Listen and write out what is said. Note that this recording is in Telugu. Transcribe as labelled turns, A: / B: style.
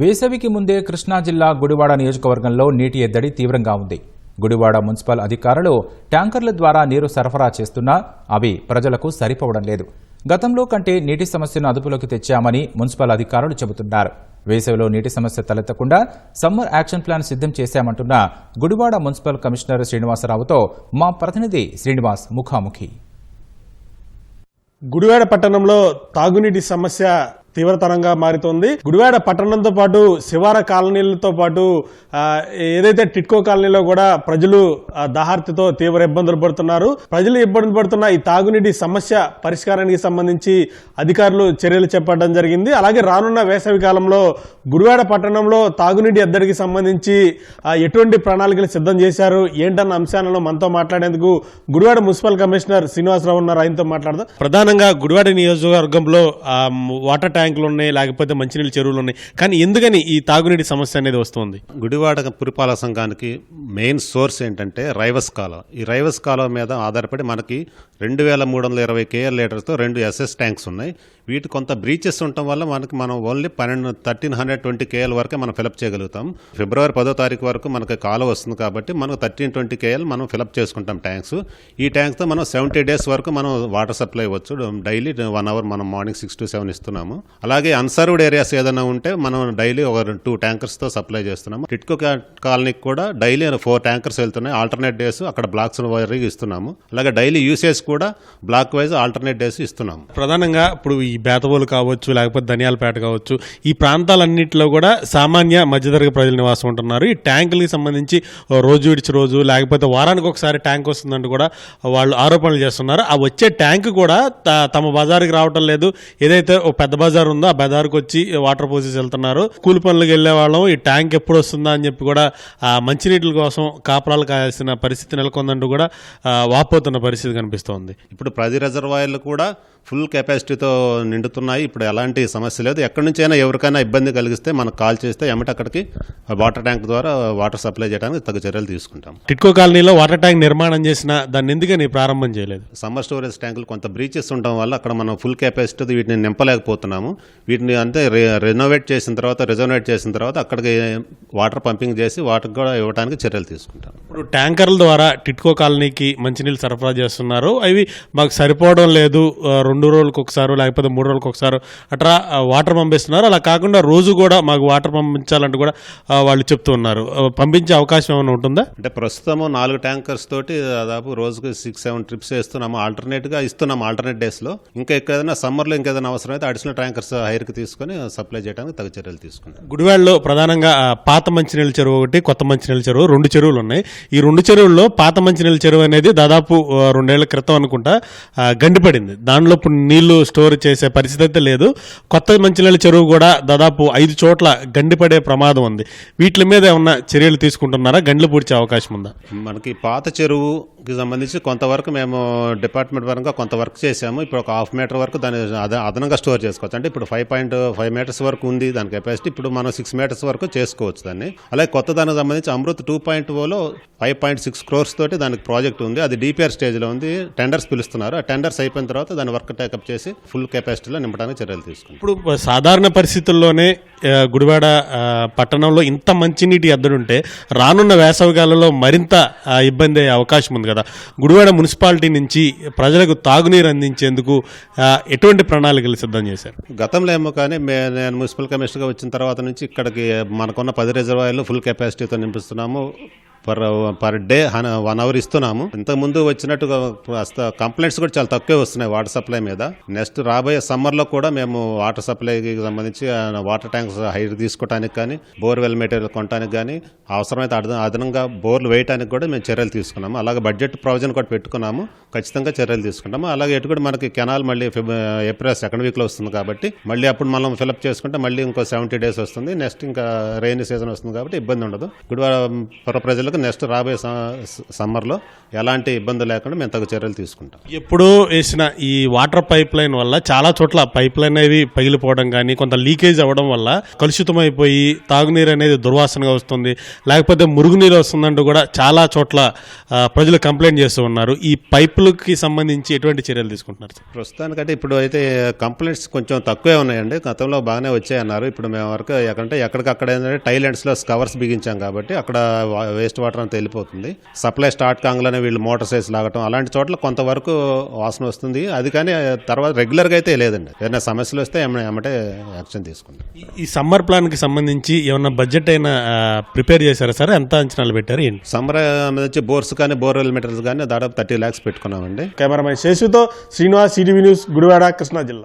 A: వేసవికి ముందే కృష్ణా జిల్లా గుడివాడ నియోజకవర్గంలో నీటి ఎద్దడి తీవ్రంగా ఉంది. గుడివాడ మున్సిపల్ అధికారులు ట్యాంకర్ల ద్వారా నీరు సరఫరా చేస్తున్నా అవి ప్రజలకు సరిపోవడం లేదు. గతంలో కంటే నీటి సమస్యను అదుపులోకి తెచ్చామని మున్సిపల్ అధికారులు చెబుతున్నారు. వేసవిలో నీటి సమస్య తలెత్తకుండా సమ్మర్ యాక్షన్ ప్లాన్ సిద్ధం చేశామంటున్న గుడివాడ మున్సిపల్ కమిషనర్ శ్రీనివాసరావుతో మా ప్రతినిధి శ్రీనివాస్ ముఖాముఖి.
B: గుడివాడ పట్టణంలో తాగునీటి సమస్య తీవ్రతరంగా మారుతోంది. గుడివాడ పట్టణంతో పాటు శివార కాలనీలతో పాటు ఏదైతే టిట్కో కాలనీలో కూడా ప్రజలు దహార్తితో దాహార్తితో తీవ్ర ఇబ్బందులు పడుతున్నారు. ప్రజలు ఇబ్బందులు పడుతున్న ఈ తాగునీటి సమస్య పరిష్కారానికి సంబంధించి అధికారులు చర్యలు చేపట్టడం జరిగింది. అలాగే రానున్న వేసవి కాలంలో గుడివాడ పట్టణంలో తాగునీటి ఎద్దడికి సంబంధించి ఎటువంటి ప్రణాళికలు సిద్ధం చేశారు? ఏంటన్న అంశాలను మనతో మాట్లాడేందుకు గుడివాడ మున్సిపల్ కమిషనర్ శ్రీనివాసరావు ఉన్నారు. ఆయనతో మాట్లాడదాం. ప్రధానంగా గుడివాడ నియోజకవర్గంలో వాటర్ వాటర్ ట్యాంకులు ఉన్నాయి లేకపోతే మంచినీళ్ళ చెరువులు ఉన్నాయి కానీ ఎందుకని ఈ తాగునీటి సమస్య అనేది వస్తుంది?
C: గుడివాడ పురపాలక సంఘానికి మెయిన్ సోర్స్ ఏంటంటే రైవస్ కాలువ. ఈ రైవస్ కాలువ మీద ఆధారపడి మనకి రెండు వేల మూడు వందల ఇరవై కేఎల్ లీటర్స్తో రెండు ఎస్ఎస్ ట్యాంక్స్ ఉన్నాయి. వీటి కొంత బ్రీచెస్ ఉండటం వల్ల మనకి మనం ఓన్లీ పన్నెండు థర్టీన్ హండ్రెడ్ ట్వంటీ కేఎల్ వరకే మనం ఫిలప్ చేయగలుగుతాం. ఫిబ్రవరి పదో తారీఖు వరకు మనకి కాలం వస్తుంది కాబట్టి మనకు థర్టీన్ ట్వంటీ కేఎల్ మనం ఫిలప్ చేసుకుంటాం ట్యాంక్స్ ఈ ట్యాంక్తో మనం సెవెంటీ డేస్ వరకు మనం వాటర్ సప్లై ఇవ్వచ్చు. డైలీ వన్ అవర్ మనం మార్నింగ్ సిక్స్ టు సెవెన్ ఇస్తున్నాము. అలాగే అన్సర్వ్డ్ ఏరియాస్ ఏదైనా ఉంటే మనం డైలీ ఒక టూ ట్యాంకర్స్తో సప్లై చేస్తున్నాము. టిట్కో కాలనీకి కూడా డైలీ ఫోర్ ట్యాంకర్స్ వెళ్తున్నాయి. ఆల్టర్నేట్ డేస్ అక్కడ బ్లాక్స్ వరకు ఇస్తున్నాము. అలాగే డైలీ యూసేజ్ కూడా బ్లాక్ వైజ్ ఆల్టర్నేట్ డేస్ ఇస్తున్నాము.
B: ప్రధానంగా ఇప్పుడు ఈ బేతబోలు కావచ్చు లేకపోతే ధనియాలపేట కావచ్చు ఈ ప్రాంతాలన్నింటిలో కూడా సామాన్య మధ్యతరగతి ప్రజలు నివాసం ఉంటున్నారు. ఈ ట్యాంకులకి సంబంధించి ఓ రోజు విడిచి రోజు లేకపోతే వారానికి ఒకసారి ట్యాంక్ వస్తుందంటూ కూడా వాళ్ళు ఆరోపణలు చేస్తున్నారు. ఆ వచ్చే ట్యాంక్ కూడా త- తమ బజార్కి రావటం లేదు. ఏదైతే ఓ పెద్ద బజార్ ఉందో ఆ బజార్కి వచ్చి వాటర్ పోసేసి వెళ్తున్నారు. కూలి పనులకు వెళ్ళే వాళ్ళం ఈ ట్యాంక్ ఎప్పుడు వస్తుందా అని చెప్పి కూడా ఆ మంచినీటి కోసం కాపురాలు కాయాల్సిన పరిస్థితి నెలకొందంటూ కూడా వాపోతున్న పరిస్థితి కనిపిస్తోంది.
C: ఇప్పుడు ప్రతి రిజర్వాయర్లు కూడా ఫుల్ కెపాసిటీతో నిండుతున్నాయి. ఇప్పుడు ఎలాంటి సమస్య లేదు. ఎక్కడి నుంచైనా ఎవరికైనా ఇబ్బంది కలిగిస్తే మనకు కాల్ చేస్తే ఎమ్మటి అక్కడికి వాటర్ ట్యాంక్ ద్వారా వాటర్ సప్లై చేయడానికి తగు చర్యలు తీసుకుంటాం.
B: టిట్కో కాలనీలో వాటర్ ట్యాంక్ నిర్మాణం చేసిన దాన్ని ఎందుకని ప్రారంభం చేయలేదు?
C: సమ్మర్ స్టోరేజ్ ట్యాంకులు కొంత బ్రీచెస్ ఉండడం వల్ల అక్కడ మనం ఫుల్ కెపాసిటీ వీటిని నింపలేకపోతున్నాము. వీటిని అంటే రెనోవేట్ చేసిన తర్వాత రిజర్వేట్ చేసిన తర్వాత అక్కడికి వాటర్ పంపింగ్ చేసి వాటర్ కూడా ఇవ్వడానికి చర్యలు తీసుకుంటాం.
B: ఇప్పుడు ట్యాంకర్ల ద్వారా టిట్కో కాలనీకి మంచినీళ్ళు సరఫరా చేస్తున్నారు. అవి మాకు సరిపోవడం లేదు. రెండు రోజులకు ఒకసారి లేకపోతే మూడు రోజులకు ఒకసారి అట్లా వాటర్ పంపిస్తున్నారు. అలా కాకుండా రోజు కూడా మాకు వాటర్ పంపించాలంటూ కూడా వాళ్ళు చెప్తూ ఉన్నారు. పంపించే అవకాశం ఏమైనా ఉంటుందా?
C: అంటే ప్రస్తుతము నాలుగు ట్యాంకర్స్ తోటి దాదాపు రోజుకి సిక్స్ సెవెన్ ట్రిప్స్ వేస్తున్నాము. ఆల్టర్నేట్గా ఇస్తున్నాము ఆల్టర్నేట్ డేస్లో ఇంకా ఎక్కడైనా సమ్మర్లో ఇంకేదైనా అవసరం అయితే అడిషనల్ ట్యాంకర్స్ హైర్కి తీసుకొని సప్లై చేయడానికి తగు చర్యలు తీసుకుంటాం
B: గుడివాడలో ప్రధానంగా పాత మంచినీళ్ళ చెరువు ఒకటి కొత్త మంచినీళ్ళ చెరువు రెండు చెరువులు ఉన్నాయి. ఈ రెండు చెరువుల్లో పాత మంచినీళ్ళ చెరువు అనేది దాదాపు రెండేళ్ళ క్రితం అనుకుంటా గండిపడింది. దానిలో ఇప్పుడు నీళ్ళు స్టోర్ చేసే పరిస్థితి అయితే లేదు. కొత్త మంచినీళ్ళ చెరువు కూడా దాదాపు ఐదు చోట్ల గండిపడే ప్రమాదం ఉంది. వీటి మీద ఏమన్నా చర్యలు తీసుకుంటున్నారా? గండ్లు పూడ్చే అవకాశం ఉందా?
C: మనకి పాత చెరువు సంబంధించి కొంతవరకు మేము డిపార్ట్మెంట్ పరంగా కొంత వర్క్ చేసాము ఇప్పుడు ఒక హాఫ్ మీటర్ వరకు దాన్ని అద అదనంగా స్టోర్ చేసుకోవచ్చు. అంటే ఇప్పుడు ఫైవ్ పాయింట్ ఫైవ్ మీటర్స్ వరకు ఉంది దాని కెపాసిటీ. ఇప్పుడు మనం సిక్స్ మీటర్స్ వరకు చేసుకోవచ్చు దాన్ని. అలాగే కొత్త దానికి సంబంధించి అమృత్ టూ పాయింట్ ఓలో ఫైవ్ పాయింట్ సిక్స్ క్రోర్స్ తోటి దానికి ప్రాజెక్ట్ ఉంది. అది డిపిఆర్ స్టేజ్లో ఉంది. టెండర్స్ పిలుస్తున్నారు. ఆ టెండర్స్ అయిపోయిన తర్వాత దాని వర్క్ టేకప్ చేసి ఫుల్ కెపాసిటీలో నింపడానికి చర్యలు తీసుకుంటాం
B: ఇప్పుడు సాధారణ పరిస్థితుల్లోనే గుడివాడ పట్టణంలో ఇంత మంచినీటి ఎద్దడుంటే రానున్న వేసవికాలంలో మరింత ఇబ్బంది అయ్యే అవకాశం ఉంది కదా. గుడివాడ మున్సిపాలిటీ నుంచి ప్రజలకు తాగునీరు అందించేందుకు ఎటువంటి ప్రణాళికలు సిద్ధం చేశారు?
C: గతంలో ఏమో కానీ నేను మున్సిపల్ కమిషనర్గా వచ్చిన తర్వాత నుంచి ఇక్కడికి మనకున్న పది రిజర్వాయర్లు ఫుల్ కెపాసిటీతో నింపిస్తున్నాము. Per per day one hour ఇస్తున్నాము. ఇంతకుముందు వచ్చినట్టుగా కాస్త కంప్లైంట్స్ కూడా చాలా తక్కువే వస్తున్నాయి వాటర్ సప్లై మీద. నెక్స్ట్ రాబోయే సమ్మర్లో కూడా మేము వాటర్ సప్లైకి సంబంధించి వాటర్ ట్యాంక్స్ హైర్ తీసుకోవడానికి కానీ బోర్వెల్ మెటీరియల్ కొనడానికి కానీ అవసరమైతే అదన- అదనంగా బోర్లు వేయడానికి కూడా మేము చర్యలు తీసుకున్నాము. అలాగే బడ్జెట్ ప్రొవిజన్ కూడా పెట్టుకున్నాము. ఖచ్చితంగా చర్యలు తీసుకుంటాము. అలాగే ఎటు కూడా మనకి కెనాల్ మళ్ళీ ఏప్రిల్ సెకండ్ వీక్లో వస్తుంది కాబట్టి మళ్ళీ అప్పుడు మనం ఫిలప్ చేసుకుంటే మళ్ళీ ఇంకో సెవెంటీ డేస్ వస్తుంది. నెక్స్ట్ ఇంకా రెయిన్ సీజన్ వస్తుంది కాబట్టి ఇబ్బంది ఉండదు. గుడివాడ ప్రజలకు వరకు నెక్స్ట్ రాబోయే సమ్మర్లో ఎలాంటి ఇబ్బంది లేకుండా మేము తగు చర్యలు తీసుకుంటాం.
B: ఎప్పుడూ వేసిన ఈ వాటర్ పైప్ లైన్ వల్ల చాలా చోట్ల పైప్ లైన్ అనేది పగిలిపోవడం కానీ కొంత లీకేజ్ అవ్వడం వల్ల కలుషితమైపోయి తాగునీరు అనేది దుర్వాసనగా వస్తుంది. లేకపోతే మురుగునీరు వస్తుందంటూ కూడా చాలా చోట్ల ప్రజలు కంప్లైంట్ చేస్తూ ఉన్నారు. ఈ పైపులకి సంబంధించి ఎటువంటి చర్యలు తీసుకుంటున్నారు?
C: ప్రస్తుతానికంటే ఇప్పుడు అయితే కంప్లైంట్స్ కొంచెం తక్కువే ఉన్నాయండి. గతంలో బాగానే వచ్చాయన్నారు. ఇప్పుడు మేము వరకు ఎక్కడంటే ఎక్కడికక్కడ ఏంటంటే టైలెండ్స్లో కవర్స్ బిగించాం కాబట్టి అక్కడ వేస్ట్ వాటర్ అంతా వెళ్ళిపోతుంది. సప్లై స్టార్ట్ కాగానే వీళ్ళు మోటార్ సైజ్ లాగటం అలాంటి చోట్ల కొంతవరకు వాసన వస్తుంది. అది కానీ తర్వాత రెగ్యులర్గా అయితే లేదండి. ఏదైనా సమస్యలు వస్తే ఏమైనా ఏమంటే యాక్షన్ తీసుకుంటాం
B: ఈ- సమ్మర్ ప్లాన్కి సంబంధించి ఏమన్నా బడ్జెట్ అయినా ప్రిపేర్ చేశారా సార్? ఎంత అంచనాలు పెట్టారు? ఏంటి?
C: సమ్మర్ వచ్చి బోర్స్ కానీ బోర్వెల్ మెటీరియల్స్ కానీ దాదాపు థర్టీ ల్యాక్స్ పెట్టుకున్నామండి.
B: కెమెరామెన్ శేషుతో శ్రీనివాస్ సిటీవీ న్యూస్ గుడివాడ కృష్ణా జిల్లా.